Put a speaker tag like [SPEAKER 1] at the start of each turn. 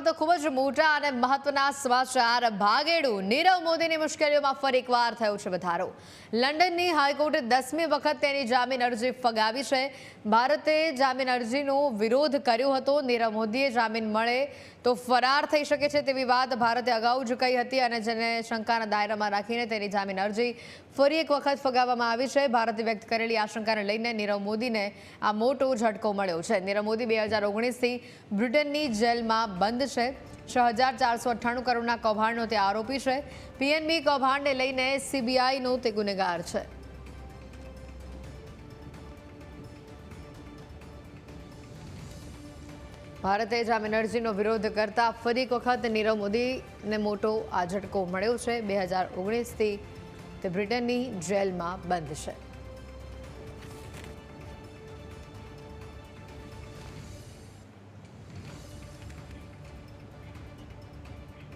[SPEAKER 1] પર તો ખૂબ જ મોટા અને મહત્વના સમાચાર. ભાગેડું, નીરવ મોદીની મુશ્કેલીઓમાં ફરી એકવાર થયો છે વધારો. લંડનની હાઈકોર્ટે દસમી વખત તેની જામીન અરજી ફગાવી છે. ભારતે જામીન અરજીનો વિરોધ કર્યો હતો. નીરવ મોદીએ જામીન મળે તો ફરાર થઈ શકે છે તેવી વાત ભારતે અગાઉ જ કહી હતી અને જેને શંકાના દાયરામાં રાખીને તેની જામીન અરજી ફરી એક વખત ફગાવવામાં આવી છે. ભારતે વ્યક્ત કરેલી આશંકાને લઈને નીરવ મોદીને આ મોટો ઝટકો મળ્યો છે. નીરવ મોદી બે હજાર ઓગણીસથી બ્રિટનની જેલમાં બંધ છે. છ હજાર ચારસો અઠ્ઠાણું કરોડના કૌભાંડનો તે આરોપી છે. પીએનબી કૌભાંડને લઈને સીબીઆઈનો તે ગુનેગાર છે. ભારતે જામ અરજીનો વિરોધ કરતા ફરી વખત નીરવ મોદીને મોટો આ ઝટકો મળ્યો છે. બે હજાર ઓગણીસથી તે બ્રિટનની જેલમાં બંધ છે.